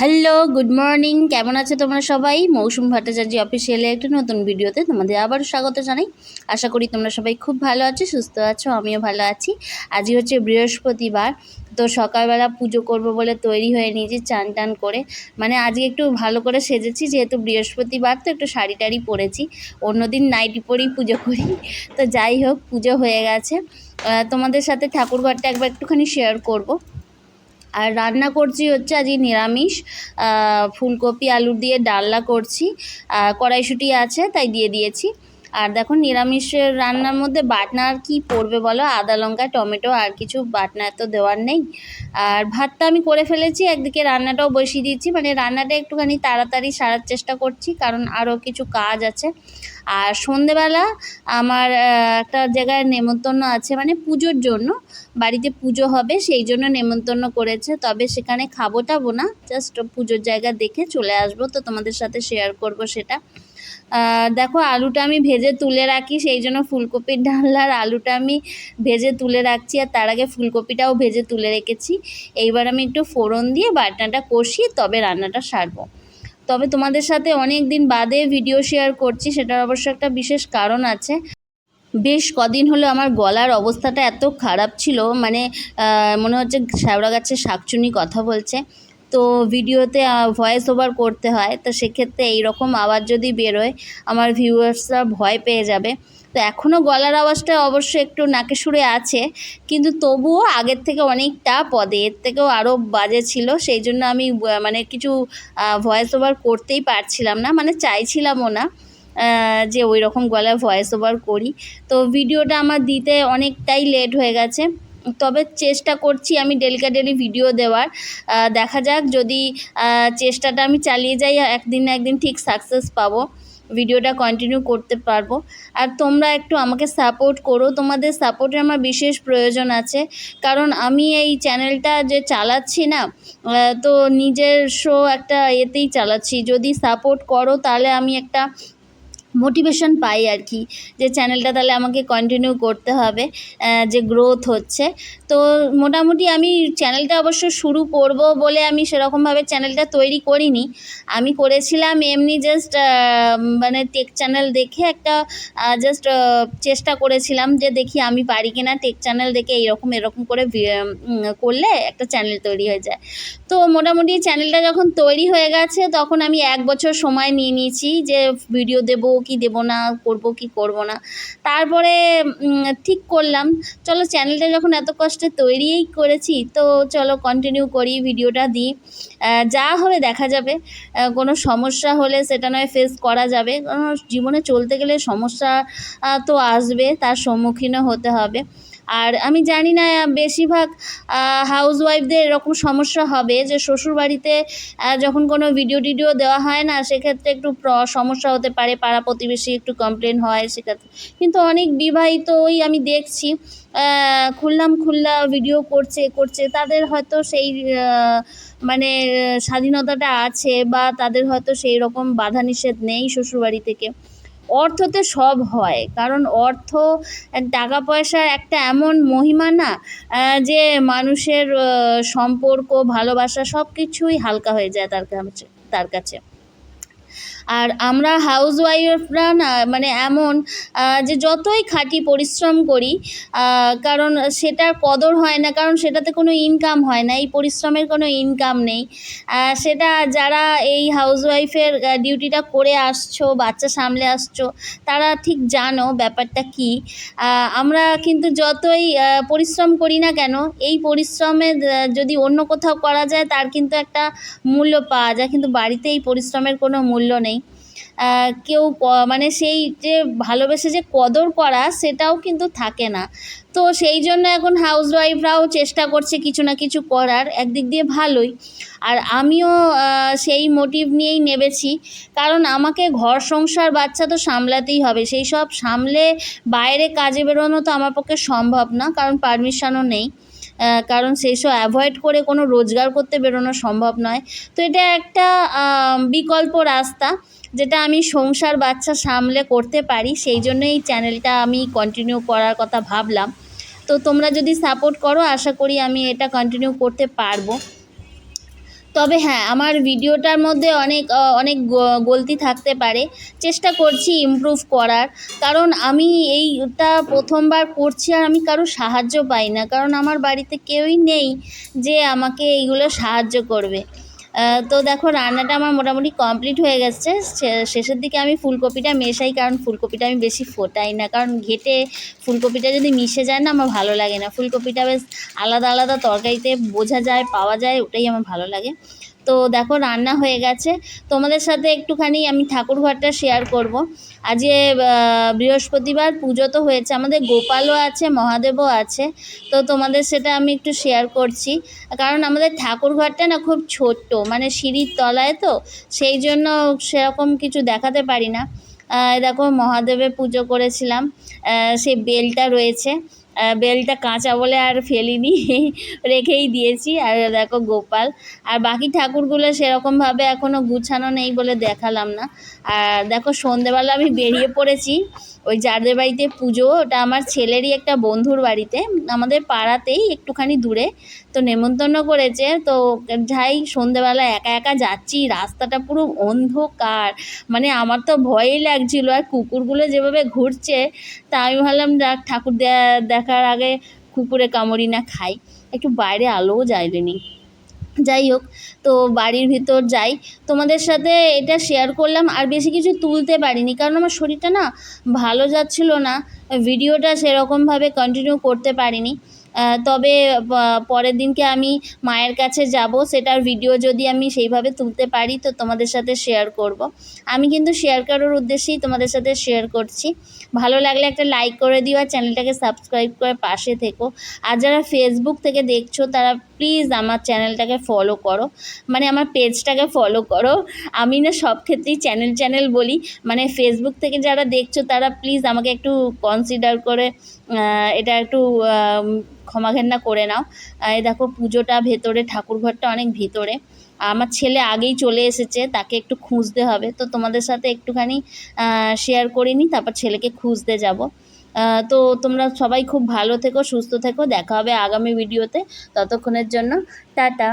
Hello good morning কেমন আছে তোমরা সবাই? মৌসুম ভট্টাচার্য অফিসিয়ালে একটা নতুন ভিডিওতে তোমাদের আবারও স্বাগত জানাই। আশা করি তোমরা সবাই খুব ভালো আছো, সুস্থ আছো, আমিও ভালো আছি। আজই হচ্ছে বৃহস্পতিবার, তো সকালবেলা পুজো করব বলে তৈরি হয়ে নিয়েছি চান টান করে। মানে আজকে একটু ভালো করে সেজেছি, যেহেতু বৃহস্পতিবার, তো একটু শাড়ি টাড়ি পরেছি। অন্যদিন নাইটি পরেই পুজো করি। তো যাই হোক, পুজো হয়ে গেছে। তোমাদের সাথে ঠাকুরঘরটা একবার একটুখানি শেয়ার করব। আর রান্না করছি হচ্ছে আজকে নিরামিষ ফুলকপি, আলু দিয়ে ডালনা করছি কড়াইশুঁটি আছে তাই দিয়ে দিয়েছি। আর দেখো নিরামিষের রান্নার মধ্যে বাটনা আর কী পড়বে বলো? আদা লঙ্কা, টমেটো আর কিছু বাটনা তো দেওয়ার নেই। আর ভাতটা আমি করে ফেলেছি, একদিকে রান্নাটাও বসিয়ে দিয়েছি। মানে রান্নাটা একটুখানি তাড়াতাড়ি সারার চেষ্টা করছি, কারণ আরও কিছু কাজ আছে। আর সন্ধেবেলা আমার একটা জায়গায় নেমন্তন্ন আছে মানে পুজোর জন্য। বাড়িতে পুজো হবে, সেই জন্য নেমন্তন্ন করেছে। তবে সেখানে খাব টাবো না, জাস্ট পুজোর জায়গা দেখে চলে আসব। তো তোমাদের সাথে শেয়ার করব সেটা। দেখো, আলুটা আমি ভেজে তুলে রাখি, সেই জন্য ফুলকপির ডালনার আলুটা আমি ভেজে তুলে রাখছি, আর তার আগে ফুলকপিটাও ভেজে তুলে রেখেছি। এইবার আমি একটু ফোড়ন দিয়ে বাটনাটা কষিয়ে তবে রান্নাটা সারবো। তবে তোমাদের সাথে অনেক দিন বাদে ভিডিও শেয়ার করছি, সেটার অবশ্য একটা বিশেষ কারণ আছে। বেশ কদিন হলো আমার গলার অবস্থাটা এত খারাপ ছিল মানে মনে হচ্ছে শ্যাওড়া গাছের শাকচুনি কথা বলছে। তো ভিডিওতে ভয়েস ওভার করতে হয়। তো সেক্ষেত্রে এইরকম আওয়াজ যদি বেরোয়, আমার ভিউয়ার্সরা ভয় পেয়ে যাবে। তো এখনও গলার আওয়াজটা অবশ্য একটু নাকে সুরে আছে, কিন্তু তবুও আগের থেকে অনেকটা পদে। এর থেকেও আরও বাজে ছিল, সেই জন্য আমি মানে কিছু ভয়েস ওভার করতেই পারছিলাম না মানে চাইছিলামও না যে ওই রকম গলায় ভয়েস ওভার করি। তো ভিডিওটা আমার দিতে অনেকটাই লেট হয়ে গেছে। তবে চেষ্টা করছি আমি ডেলিকা ডেলি ভিডিও দেওয়ার। দেখা যাক যদি চেষ্টাটা আমি চালিয়ে যাই, একদিন না একদিন ঠিক সাকসেস পাবো। ভিডিওটা কন্টিনিউ করতে পারব। আর তোমরা একটু আমাকে সাপোর্ট করো। তোমাদের সাপোর্টের আমার বিশেষ প্রয়োজন আছে। কারণ আমি এই চ্যানেলটা যে চালাচ্ছি না তো নিজের শো একটা এতেই চালাচ্ছি। যদি সাপোর্ট করো, তাহলে আমি একটা মোটিভেশন পাই আর কি, যে চ্যানেলটা তাহলে আমাকে কন্টিনিউ করতে হবে যে গ্রোথ হচ্ছে। তো মোটামুটি আমি চ্যানেলটা অবশ্য শুরু করব বলে আমি সেরকমভাবে চ্যানেলটা তৈরি করিনি। আমি করেছিলাম এমনি জাস্ট মানে টেক চ্যানেল দেখে একটা জাস্ট চেষ্টা করেছিলাম যে দেখি আমি পারি কিনা। টেক চ্যানেল দেখে এইরকম এরকম করে করলে একটা চ্যানেল তৈরি হয়ে যায়। তো মোটামুটি চ্যানেলটা যখন তৈরি হয়ে গেছে, তখন আমি এক বছর সময় নিয়ে নিয়েছি যে ভিডিও দেব কি দেব না, করব কি করব না। তারপরে ঠিক করলাম। চলো চ্যানেলটা যখন এত কষ্টে তৈরিই করেছি, তো চলো কন্টিনিউ করি ভিডিওটা দিই। যা হবে দেখা যাবে। কোনো সমস্যা হলে সেটা নয় ফেস করা যাবে। জীবনে চলতে গেলে সমস্যা তো আসবে, তার সম্মুখীনও হতে হবে। আর আমি জানি না বেশিরভাগ হাউস ওয়াইফদের এরকম সমস্যা হবে যে শ্বশুরবাড়িতে যখন কোনো ভিডিও টিডিও দেওয়া হয় না, সেক্ষেত্রে একটু সমস্যা হতে পারে, পাড়া প্রতিবেশী একটু কমপ্লেন হয় সেক্ষেত্রে কিন্তু অনেক বিবাহিত ওই আমি দেখছি খুললাম খুল্লা ভিডিও করছে করছে, তাদের হয়তো সেই মানে স্বাধীনতাটা আছে বা তাদের হয়তো সেই রকম বাধা নিষেধ নেই শ্বশুরবাড়ি থেকে। অর্থতে সব হয়। কারণ অর্থ টাকা পয়সার একটা এমন মহিমা না যে মানুষের সম্পর্ক, ভালোবাসা সব কিছুই হালকা হয়ে যায় তার কাছে তার কাছে। আর আমরা হাউস ওয়াইফরা না মানে এমন যে যতই খাটি পরিশ্রম করি কারণ সেটার কদর হয় না, কারণ সেটাতে কোনো ইনকাম হয় না, এই পরিশ্রমের কোনো ইনকাম নেই। সেটা যারা এই হাউস ওয়াইফের ডিউটিটা করে আসছো, বাচ্চা সামলে আসছো, তারা ঠিক জানো ব্যাপারটা কী। আমরা কিন্তু যতই পরিশ্রম করি না কেন, এই পরিশ্রমে যদি অন্য কোথাও করা যায়, তার কিন্তু একটা মূল্য পাওয়া যায়, কিন্তু বাড়িতে এই পরিশ্রমের কোনো মূল্য নেই। কেউ মানে সেই যে ভালোবেসে যে কদর করা সেটাও কিন্তু থাকে না। তো সেই জন্য এখন হাউস ওয়াইফরাও চেষ্টা করছে কিছু না কিছু করার, একদিক দিয়ে ভালোই। আর আমিও সেই মোটিভ নিয়েই নেবেছি। কারণ আমাকে ঘর, সংসার, বাচ্চা তো সামলাতেই হবে। সেই সব সামলে বাইরে কাজে বেরোনো তো আমার পক্ষে সম্ভব না, কারণ পারমিশনও নেই। কারণ সেই সব অ্যাভয়েড করে কোনো রোজগার করতে বেরোনো সম্ভব নয়। তো এটা একটা বিকল্প রাস্তা। যেটা আমি সংসার বাচ্চা সামলে করতে পারি, সেই জন্য এই চ্যানেলটা আমি কন্টিনিউ করার কথা ভাবলাম। তো তোমরা যদি সাপোর্ট করো, আশা করি আমি এটা কন্টিনিউ করতে পারব। তবে হ্যাঁ আমার ভিডিওটার মধ্যে অনেক অনেক গলতি থাকতে পারে। চেষ্টা করছি ইমপ্রুভ করার। কারণ আমি এইটা প্রথমবার করছি আর আমি কারও সাহায্য পাই না। কারণ আমার বাড়িতে কেউই নেই যে আমাকে এইগুলো সাহায্য করবে। তো দেখো, রান্নাটা আমার মোটামুটি কমপ্লিট হয়ে গেছে। শেষের দিকে আমি ফুলকপিটা মেশাই, কারণ ফুলকপিটা আমি বেশি ফোটাই না। কারণ ঘেটে ফুলকপিটা যদি মিশে যায় না, আমার ভালো লাগে না। ফুলকপিটা বেশ আলাদা আলাদা তরকারিতে বোঝা যায়, পাওয়া যায়, ওটাই আমার ভালো লাগে। তো দেখো, রান্না হয়ে গেছে। তোমাদের সাথে একটুখানি আমি ঠাকুর ঘরটা শেয়ার করব আজকে বৃহস্পতিবার পুজো তো হয়েছে, আমাদের গোপালও আছে, মহাদেবও আছে। তো তোমাদের সেটা আমি একটু শেয়ার করছি। কারণ আমাদের ঠাকুর ঘরটা না খুব ছোট্ট মানে সিঁড়ির তলায় তো, সেই জন্য সেরকম কিছু দেখাতে পারি না। দেখো, মহাদেবের পুজো করেছিলাম। সেই বেলটা রয়েছে। বেলটা কাঁচা বলে আর ফেলিনি, রেখেই দিয়েছি। আর দেখো গোপাল, আর বাকি ঠাকুরগুলো সেরকমভাবে এখনও গুছানো নেই বলে দেখালাম না। আর দেখো সন্ধেবেলা আমি বেরিয়ে পড়েছি। ওই যাদের বাড়িতে পুজো, ওটা আমার ছেলেরই একটা বন্ধুর বাড়িতে। আমাদের পাড়াতেই একটুখানি দূরে। তো নেমন্তন্ন করেছে। তো যাই, সন্ধেবেলা একা একা যাচ্ছি, রাস্তাটা পুরো অন্ধকার। মানে আমার তো ভয়ই লাগছিল। আর কুকুরগুলো যেভাবে ঘুরছে, তা আমি ভাবলাম, যাক, ঠাকুর দেখার আগে কুকুরে কামড়ি না খাই। একটু বাইরে আলোও জ্বালেনি যাই হোক, তো বাড়ির ভিতর যাই। তোমাদের সাথে এটা শেয়ার করলাম, আর বেশি কিছু তুলতে পারিনি। কারণ আমার শরীরটা না ভালো যাচ্ছিল না, ভিডিওটা সেরকমভাবে কন্টিনিউ করতে পারিনি। তবে পরের দিনকে আমি মায়ের কাছে যাব, সেটার ভিডিও যদি আমি সেইভাবে তুলতে পারি, তো তোমাদের সাথে শেয়ার করব। আমি কিন্তু শেয়ার করার উদ্দেশ্যেই তোমাদের সাথে শেয়ার করছি। ভালো লাগলে একটা লাইক করে দিও, আর চ্যানেলটাকে সাবস্ক্রাইব করে পাশে থেকো। আর যারা ফেসবুক থেকে দেখছ, তারা প্লিজ আমার চ্যানেলটাকে ফলো করো। মানে আমার পেজটাকে ফলো করো। আমি না সব ক্ষেত্রেই চ্যানেল চ্যানেল বলি। মানে ফেসবুক থেকে যারা দেখছ, তারা প্লিজ আমাকে একটু কনসিডার করে এটা একটু ক্ষমা ঘেন্না করে নাও। এই দেখো পুজোটা ভেতরে, ঠাকুরঘরটা অনেক ভিতরে। আমার ছেলে আগেই চলে এসেছে, তাকে একটু খুঁজতে হবে। তো তোমাদের সাথে একটুখানি শেয়ার করে নিই, তারপর ছেলেকে খুঁজতে যাব। তো তোমরা সবাই খুব ভালো থেকো, সুস্থ থেকো। দেখা হবে আগামী ভিডিওতে ততক্ষণের জন্য টাটা।